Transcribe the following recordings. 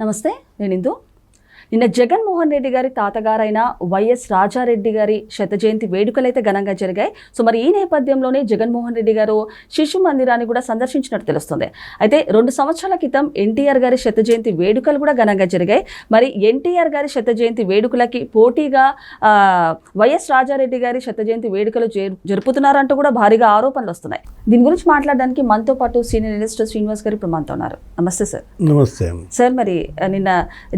నమస్తే నేను ఇందు. నిన్న జగన్మోహన్ రెడ్డి గారి తాతగారైన వైఎస్ రాజారెడ్డి గారి శత జయంతి వేడుకలు అయితే ఘనంగా జరిగాయి. సో మరి ఈ నేపథ్యంలోనే జగన్మోహన్ రెడ్డి గారు శిశు మందిరాన్ని కూడా సందర్శించినట్టు తెలుస్తుంది. అయితే రెండు సంవత్సరాల క్రితం ఎన్టీఆర్ గారి శత జయంతి వేడుకలు కూడా ఘనంగా జరిగాయి. మరి ఎన్టీఆర్ గారి శత జయంతి వేడుకలకి పోటీగా వైఎస్ రాజారెడ్డి గారి శత జయంతి వేడుకలు జరుపుతున్నారంటూ కూడా భారీగా ఆరోపణలు వస్తున్నాయి. దీని గురించి మాట్లాడడానికి మనతో పాటు సీనియర్ మినిస్టర్ శ్రీనివాస్ గారు ఇప్పుడు మనతో ఉన్నారు. నమస్తే సార్. నమస్తే. సార్ మరి నిన్న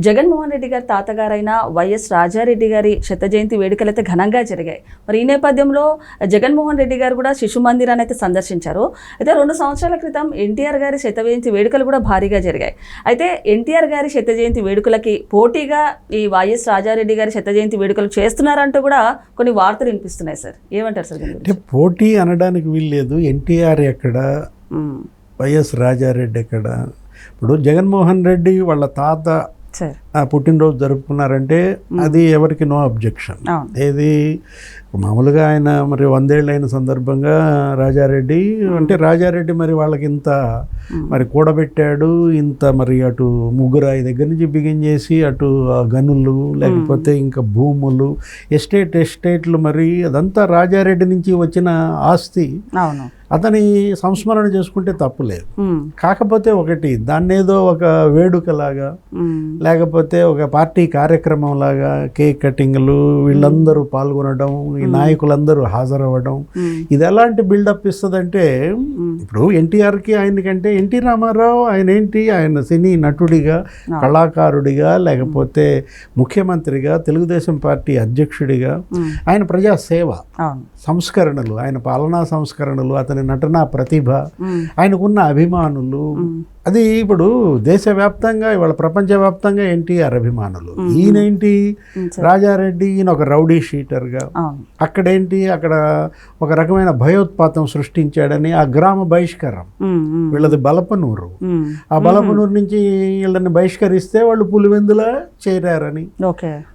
జగన్మోహన్ రెడ్డి గారి తాతగారైన వైఎస్ రాజారెడ్డి గారి శత జయంతి వేడుకలు అయితే ఘనంగా జరిగాయి. మరి ఈ నేపథ్యంలో జగన్మోహన్ రెడ్డి గారు కూడా శిశు మందిరాన్ని అయితే సందర్శించారు. అయితే రెండు సంవత్సరాల క్రితం ఎన్టీఆర్ గారి శత జయంతి వేడుకలు కూడా భారీగా జరిగాయి. అయితే ఎన్టీఆర్ గారి శత జయంతి వేడుకలకి పోటీగా ఈ వైఎస్ రాజారెడ్డి గారి శత జయంతి వేడుకలు చేస్తున్నారంటూ కూడా కొన్ని వార్తలు వినిపిస్తున్నాయి సార్. ఏమంటారు సార్ అంటే పోటీ అనడానికి వీల్లేదు. ఎన్టీఆర్ ఎక్కడ? మ్మ్. వైఎస్ రాజారెడ్డి ఎక్కడ? ఇప్పుడు జగన్మోహన్ రెడ్డి వాళ్ళ తాత పుట్టినరోజు జరుపుకున్నారంటే అది ఎవరికి నో అబ్జెక్షన్. ఏది? మామూలుగా ఆయన మరి వందేళ్ళైన సందర్భంగా రాజారెడ్డి అంటే రాజారెడ్డి మరి వాళ్ళకి ఇంత మరి కూడబెట్టాడు ఇంత మరి అటు ముగ్గురాయి దగ్గర నుంచి బిగిన్ చేసి అటు ఆ గనులు లేకపోతే ఇంకా భూములు ఎస్టేట్ ఎస్టేట్లు మరి అదంతా రాజారెడ్డి నుంచి వచ్చిన ఆస్తి. అవును. అతని సంస్మరణ చేసుకుంటే తప్పులేదు మ్మ్. కాకపోతే ఒకటి దాన్ని ఏదో ఒక వేడుకలాగా. లేకపోతే ఒక పార్టీ కార్యక్రమం లాగా కేక్ కటింగ్లు వీళ్ళందరూ పాల్గొనడం ఈ నాయకులందరూ హాజరవ్వడం. ఇది ఎలాంటి బిల్డప్ ఇస్తుందంటే ఇప్పుడు ఎన్టీఆర్కి ఆయనకంటే ఎన్టీ రామారావు ఆయన ఏంటి ఆయన సినీ నటుడిగా కళాకారుడిగా లేకపోతే ముఖ్యమంత్రిగా తెలుగుదేశం పార్టీ అధ్యక్షుడిగా. ఆయన ప్రజా సేవ అవును. సంస్కరణలు ఆయన పాలనా సంస్కరణలు అతని నటనా ప్రతిభ. ఆయనకున్న అభిమానులు అది ఇప్పుడు దేశవ్యాప్తంగా ఇవాళ ప్రపంచవ్యాప్తంగా ఎన్టీఆర్ అభిమానులు. ఈయనేంటి. రాజారెడ్డి ఈయన ఒక రౌడీ షీటర్గా. అక్కడేంటి? అక్కడ ఒక రకమైన భయోత్పాతం సృష్టించాడని ఆ గ్రామ బహిష్కరం. వీళ్ళది బలపనూరు. ఆ బలపనూరు నుంచి వీళ్ళని బహిష్కరిస్తే వాళ్ళు పులివెందులా చేరారని.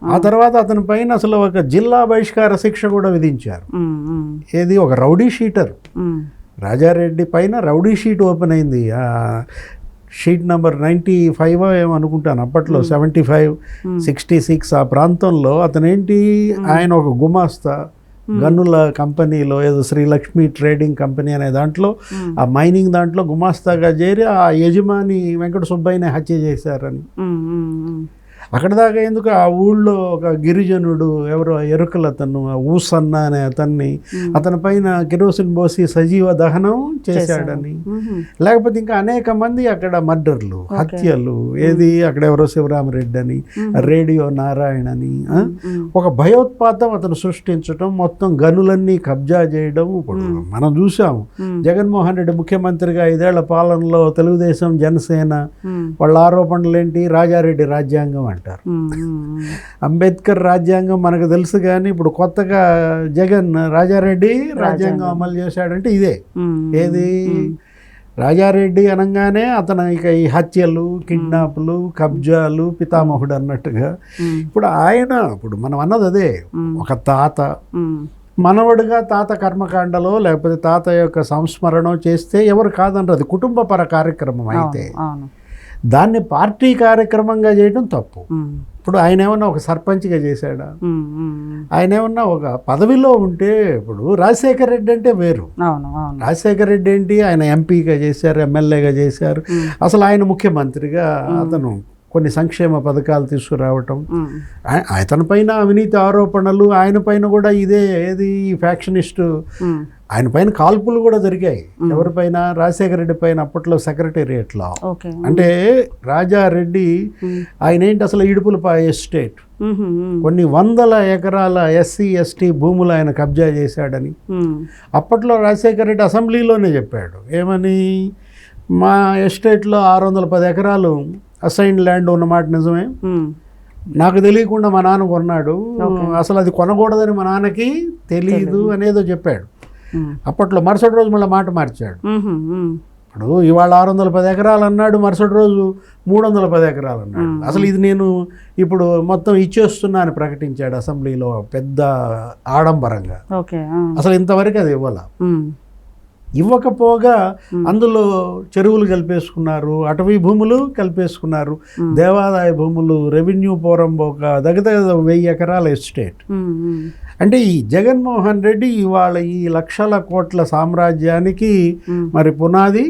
ఆ తర్వాత అతని పైన అసలు ఒక జిల్లా బహిష్కార శిక్ష కూడా విధించారు. ఏది? ఒక రౌడీ షీటర్. రాజారెడ్డి పైన రౌడీ షీట్ ఓపెన్ అయింది. షీట్ నెంబర్ నైంటీ ఫైవ్ ఏమో అనుకుంటాను అప్పట్లో సెవెంటీ ఫైవ్ సిక్స్టీ సిక్స్ ఆ ప్రాంతంలో అతనేంటి ఆయన ఒక గుమాస్తా గన్నుల కంపెనీలో ఏదో శ్రీలక్ష్మి ట్రేడింగ్ కంపెనీ అనే దాంట్లో ఆ మైనింగ్ దాంట్లో గుమాస్తాగా చేరి ఆ యజమాని వెంకట సుబ్బయ్యని హత్య చేశారని. అక్కడ దాకా ఎందుకు ఆ ఊళ్ళో ఒక గిరిజనుడు ఎవరో ఎరుకలు అతను ఊసన్న అనే అతన్ని అతని పైన కిరోసిన్ పోసి సజీవ దహనం చేశాడని. లేకపోతే ఇంకా అనేక మంది అక్కడ మర్డర్లు హత్యలు ఏది అక్కడ ఎవరో శివరామరెడ్డి అని రేడియో నారాయణ అని. ఒక భయోత్పాతం అతను సృష్టించడం మొత్తం గనులన్నీ కబ్జా చేయడం ఇప్పుడు మనం చూసాం మ్మ్. జగన్మోహన్ రెడ్డి ముఖ్యమంత్రిగా ఐదేళ్ళ పాలనలో తెలుగుదేశం జనసేన. వాళ్ళ ఆరోపణలు ఏంటి రాజారెడ్డి రాజ్యాంగం అంటారు. అంబేద్కర్ రాజ్యాంగం మనకు తెలుసు కానీ ఇప్పుడు కొత్తగా జగన్ రాజారెడ్డి రాజ్యాంగం అమలు చేశాడంటే ఇదే. ఏది? రాజారెడ్డి అనగానే అతను ఇక ఈ హత్యలు కిడ్నాప్లు కబ్జాలు పితామహుడు అన్నట్టుగా. ఇప్పుడు ఆయన ఇప్పుడు మనం అన్నది అదే. ఒక తాత. మనవడుగా తాత కర్మకాండలో లేకపోతే తాత యొక్క సంస్మరణ చేస్తే ఎవరు కాదనరు అది కుటుంబపర కార్యక్రమం అయితే. దాన్ని పార్టీ కార్యక్రమంగా చేయడం తప్పు. ఇప్పుడు ఆయన ఏమన్నా ఒక సర్పంచ్గా చేశాడా. ఆయన ఏమన్నా ఒక పదవిలో ఉంటే ఇప్పుడు రాజశేఖర్ రెడ్డి అంటే వేరు. రాజశేఖర్ రెడ్డి ఏంటి? ఆయన ఎంపీగా చేశారు ఎమ్మెల్యేగా చేశారు. అసలు ఆయన ముఖ్యమంత్రిగా అతను కొన్ని సంక్షేమ పథకాలు తీసుకురావటం. అతని పైన అవినీతి ఆరోపణలు ఆయన పైన కూడా ఇదే ఏది ఫ్యాక్షనిస్టు. మ్మ్. ఆయన పైన కాల్పులు కూడా జరిగాయి. ఎవరిపైన రాజశేఖర రెడ్డి పైన అప్పట్లో సెక్రటేరియట్లో. అంటే రాజారెడ్డి. ఆయన ఏంటి అసలు ఇడుపులపై ఎస్టేట్. కొన్ని వందల ఎకరాల ఎస్సీ ఎస్టీ భూములు ఆయన కబ్జా చేశాడని. అప్పట్లో రాజశేఖర రెడ్డి అసెంబ్లీలోనే చెప్పాడు. ఏమని? మా ఎస్టేట్లో ఆరు వందల పది ఎకరాలు అసైన్ ల్యాండ్ ఉన్నమాట నిజమే. నాకు తెలియకుండా మా నాన్న కొన్నాడు అసలు అది కొనకూడదని మా నాన్నకి తెలియదు అనేదో చెప్పాడు. అప్పట్లో మరుసటి రోజు మళ్ళీ మాట మార్చాడు. ఇప్పుడు ఇవాళ ఆరు వందల పది ఎకరాలు అన్నాడు మరుసటి రోజు మూడు వందల పది ఎకరాలు అన్నాడు అసలు ఇది నేను ఇప్పుడు మొత్తం ఇచ్చేస్తున్నా అని ప్రకటించాడు అసెంబ్లీలో పెద్ద ఆడంబరంగా. అసలు ఇంతవరకు అది ఇవ్వాల. ఇవ్వకపోగా అందులో చెరువులు కలిపేసుకున్నారు అటవీ భూములు కలిపేసుకున్నారు దేవాదాయ భూములు రెవెన్యూ పోరంబోక దగ్గర వెయ్యి ఎకరాల ఎస్టేట్. అంటే ఈ జగన్మోహన్ రెడ్డి ఇవాళ ఈ లక్షల కోట్ల సామ్రాజ్యానికి మరి పునాది.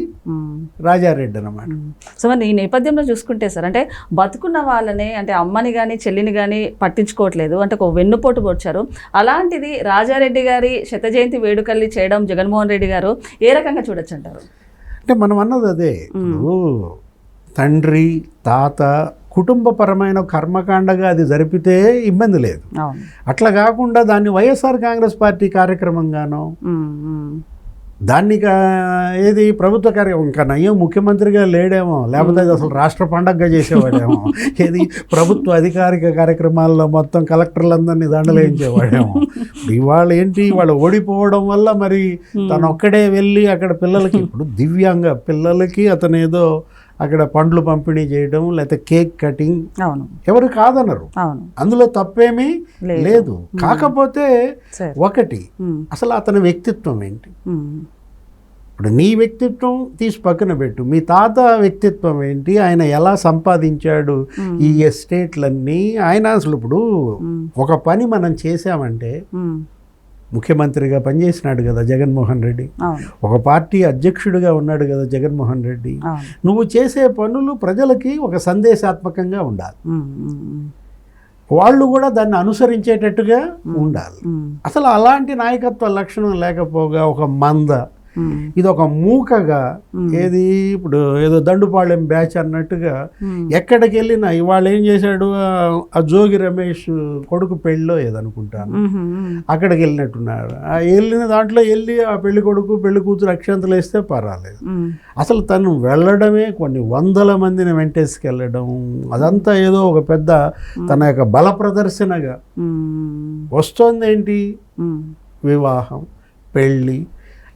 రాజారెడ్డి అన్నమాట. మ్మ్. సో మరి ఈ నేపథ్యంలో చూసుకుంటే సార్ అంటే బతుకున్న వాళ్ళనే అంటే అమ్మని కానీ చెల్లిని కానీ పట్టించుకోవట్లేదు. అంటే ఒక వెన్నుపోటు పొడిచారు. అలాంటిది రాజారెడ్డి గారి శత జయంతి వేడుకల్ని చేయడం జగన్మోహన్ రెడ్డి గారు ఏ రకంగా చూడొచ్చు అంటారు అంటే మనం అన్నది అదే. తండ్రి తాత కుటుంబపరమైన కర్మకాండగా అది జరిపితే ఇబ్బంది లేదు. అట్లా కాకుండా దాన్ని వైఎస్ఆర్ కాంగ్రెస్ పార్టీ కార్యక్రమంగానో. దాన్ని ఏది ప్రభుత్వ కార్యక్రమం ఇంకా నయ్యం ముఖ్యమంత్రిగా లేడేమో లేకపోతే అసలు రాష్ట్ర పండగగా చేసేవాడేమో. ఏది ప్రభుత్వ అధికారిక కార్యక్రమాల్లో మొత్తం కలెక్టర్లందరినీ దండలేయించేవాడేమో ఇవాళ ఏంటి? వాళ్ళు ఓడిపోవడం వల్ల మరి తను ఒక్కడే వెళ్ళి అక్కడ పిల్లలకి ఇప్పుడు దివ్యాంగ పిల్లలకి అతను ఏదో అక్కడ పండ్లు పంపిణీ చేయడం లేకపోతే కేక్ కటింగ్ అవును. ఎవరు కాదనరు. అవును. అందులో తప్పేమీ లేదు. కాకపోతే ఒకటి అసలు అతని వ్యక్తిత్వం ఏంటి. ఇప్పుడు నీ వ్యక్తిత్వం తీసి పక్కన పెట్టు. మీ తాత వ్యక్తిత్వం ఏంటి? ఆయన ఎలా సంపాదించాడు? ఈ ఎస్టేట్లన్నీ ఆయన అసలు ఇప్పుడు ఒక పని మనం చేశామంటే మ్మ్. ముఖ్యమంత్రిగా పనిచేసినాడు కదా జగన్మోహన్ రెడ్డి. ఒక పార్టీ అధ్యక్షుడిగా ఉన్నాడు కదా జగన్మోహన్ రెడ్డి. నువ్వు చేసే పనులు ప్రజలకి ఒక సందేశాత్మకంగా ఉండాలి. వాళ్ళు కూడా దాన్ని అనుసరించేటట్టుగా ఉండాలి. అసలు అలాంటి నాయకత్వ లక్షణం లేకపోగా ఒక మంద ఇది ఒక మూకగా ఏది ఇప్పుడు ఏదో దండుపాళెం బ్యాచ్ అన్నట్టుగా. ఎక్కడికి వెళ్ళినా ఇవాళ ఏం చేశాడు ఆ- జోగి రమేష్ కొడుకు పెళ్ళిలో ఏదనుకుంటాను. అక్కడికి వెళ్ళినట్టున్నారు ఆ వెళ్ళిన దాంట్లో వెళ్ళి ఆ పెళ్ళి కొడుకు పెళ్ళి కూతురు అక్షంతలు వేస్తే పర్వాలేదు. అసలు తను వెళ్ళడమే కొన్ని వందల మందిని వెంటేసుకెళ్ళడం అదంతా ఏదో ఒక పెద్ద తన యొక్క బల ప్రదర్శనగా మ్మ్. వస్తోంది ఏంటి మ్మ్. వివాహం పెళ్ళి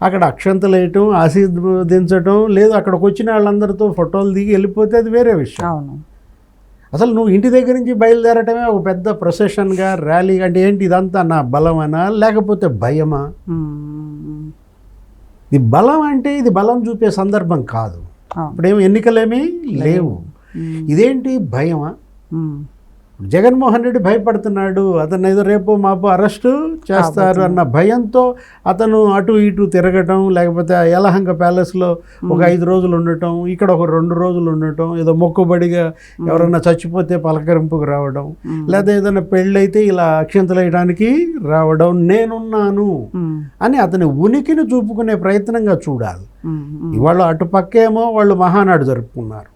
అక్కడ అక్షంతలు వేయటం ఆశీర్వదించటం లేదు అక్కడికి వచ్చిన వాళ్ళందరితో ఫోటోలు దిగి వెళ్ళిపోతే అది వేరే విషయం. అవును. అసలు నువ్వు ఇంటి దగ్గర నుంచి బయలుదేరటమే ఒక పెద్ద ప్రొసెషన్గా ర్యాలీ అంటే ఏంటి? ఇదంతా నా బలమనా? లేకపోతే భయమా. ఇది బలం అంటే ఇది బలం చూపే సందర్భం కాదు. అవును. ఇప్పుడేం ఎన్నికలేమీ లేవు. ఇదేంటి? భయమా? మ్మ్. జగన్మోహన్ రెడ్డి భయపడుతున్నాడు అతను ఏదో రేపు మాపు అరెస్టు చేస్తారు అన్న భయంతో అతను అటు ఇటు తిరగటం లేకపోతే యలహంక ప్యాలెస్లో ఒక ఐదు రోజులు ఉండటం ఇక్కడ ఒక రెండు రోజులు ఉండటం ఏదో మొక్కుబడిగా ఎవరన్నా చచ్చిపోతే పలకరింపుకు రావడం లేదా ఏదైనా పెళ్ళైతే ఇలా అక్షంతలు వేయడానికి రావడం నేనున్నాను. అని అతని ఉనికిని చూపుకునే ప్రయత్నంగా చూడాలి. ఇవాళ అటుపక్కేమో వాళ్ళు మహానాడు జరుపుకున్నారు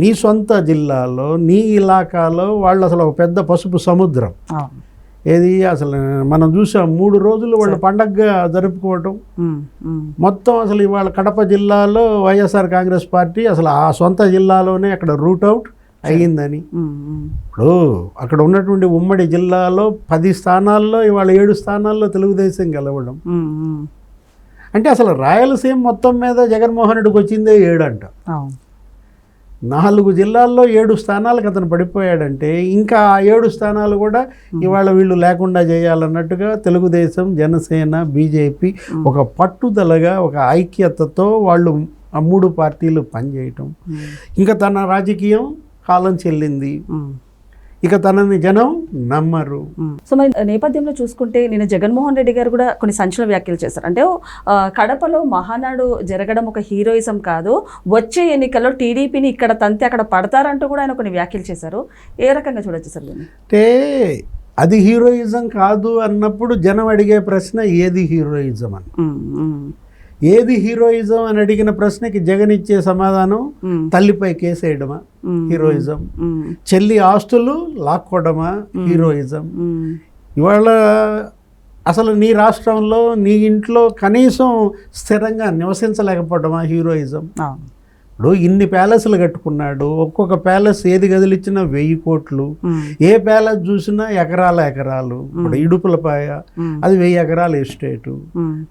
నీ సొంత జిల్లాలో నీ ఇలాకాలో వాళ్ళు అసలు ఒక పెద్ద పసుపు సముద్రం. ఏది అసలు మనం చూసాం మూడు రోజులు వాళ్ళు పండగగా జరుపుకోవటం. మొత్తం అసలు ఇవాళ కడప జిల్లాలో వైఎస్ఆర్ కాంగ్రెస్ పార్టీ అసలు ఆ సొంత జిల్లాలోనే అక్కడ రూట్ అవుట్ అయ్యిందని. ఇప్పుడు అక్కడ ఉన్నటువంటి ఉమ్మడి జిల్లాలో పది స్థానాల్లో ఇవాళ ఏడు స్థానాల్లో తెలుగుదేశం గెలవడం. అంటే అసలు రాయలసీమ మొత్తం మీద జగన్మోహన్ రెడ్డికి వచ్చిందే ఏడు అంట అవును. నాలుగు జిల్లాల్లో ఏడు స్థానాలకు అతను పడిపోయాడంటే ఇంకా ఆ ఏడు స్థానాలు కూడా ఇవాళ వీళ్ళు లేకుండా చేయాలన్నట్టుగా తెలుగుదేశం జనసేన బీజేపీ ఒక పట్టుదలగా ఒక ఐక్యతతో వాళ్ళు ఆ మూడు పార్టీలు పనిచేయటం. ఇంకా తన రాజకీయం కాలం చెల్లింది. ఇక తనని జనం నమ్మరు. సో మరి నేపథ్యంలో చూసుకుంటే నేను జగన్మోహన్ రెడ్డి గారు కూడా కొన్ని సంచలన వ్యాఖ్యలు చేశారు. అంటే కడపలో మహానాడు జరగడం ఒక హీరోయిజం కాదు. వచ్చే ఎన్నికల్లో టీడీపీని ఇక్కడ తంతే అక్కడ పడతారంటూ కూడా ఆయన కొన్ని వ్యాఖ్యలు చేశారు. ఏ రకంగా చూడొచ్చు సార్ అంటే అది హీరోయిజం కాదు అన్నప్పుడు జనం అడిగే ప్రశ్న ఏది హీరోయిజం అని. ఏది హీరోయిజం అని అడిగిన ప్రశ్నకి జగన్ ఇచ్చే సమాధానం. తల్లిపై కేసేయడమా. హీరోయిజం. చెల్లి ఆస్తులు లాక్కోవడమా హీరోయిజం. ఇవాళ అసలు నీ రాష్ట్రంలో నీ ఇంట్లో కనీసం స్థిరంగా నివసించలేకపోవడమా హీరోయిజం ఇప్పుడు ఇన్ని ప్యాలెస్లు కట్టుకున్నాడు. ఒక్కొక్క ప్యాలెస్ ఏది గదిలిచ్చినా వెయ్యి కోట్లు. ఏ ప్యాలెస్ చూసినా ఎకరాల ఎకరాలు. ఇప్పుడు ఇడుపులపాయ. అది వెయ్యి ఎకరాల ఎస్టేటు.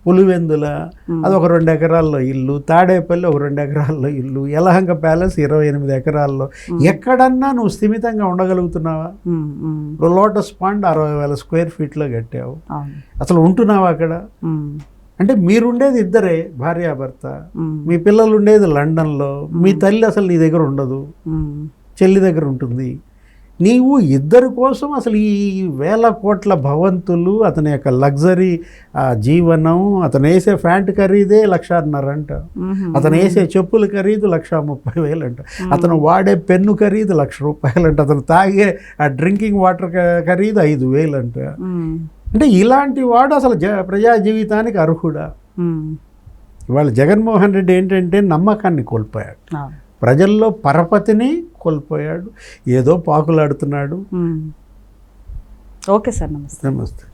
పులివెందుల అది ఒక రెండు ఎకరాల్లో ఇల్లు. తాడేపల్లి ఒక రెండు ఎకరాల్లో ఇల్లు. యలహంక ప్యాలెస్ ఇరవై ఎనిమిది ఎకరాల్లో. ఎక్కడన్నా నువ్వు స్థిమితంగా ఉండగలుగుతున్నావా. ఇప్పుడు లోటస్ పాండ్ అరవై వేల స్క్వేర్ ఫీట్లో కట్టావు. అసలు ఉంటున్నావా అక్కడ. అంటే మీరుండేది ఇద్దరే భార్యాభర్త మీ పిల్లలు ఉండేది లండన్లో. మీ తల్లి అసలు నీ దగ్గర ఉండదు. చెల్లి దగ్గర ఉంటుంది. నీవు ఇద్దరి కోసం అసలు ఈ వేల కోట్ల భవంతులు అతని యొక్క లగ్జరీ జీవనం అతను వేసే ఫ్యాంట్ ఖరీదే లక్షన్నర అంట. అతను వేసే చెప్పుల ఖరీదు లక్ష ముప్పై వేలు అంట. అతను వాడే పెన్ను ఖరీదు లక్ష రూపాయలు అంట. అతను తాగే ఆ డ్రింకింగ్ వాటర్ ఖరీదు ఐదు వేలు అంట. అంటే ఇలాంటి వాడు అసలు జ ప్రజా జీవితానికి అర్హుడా? ఇవాళ జగన్మోహన్ రెడ్డి ఏంటంటే నమ్మకాన్ని కోల్పోయాడు. ప్రజల్లో పరపతిని కోల్పోయాడు. ఏదో పాకులాడుతున్నాడు. ఓకే సార్ నమస్తే. నమస్తే.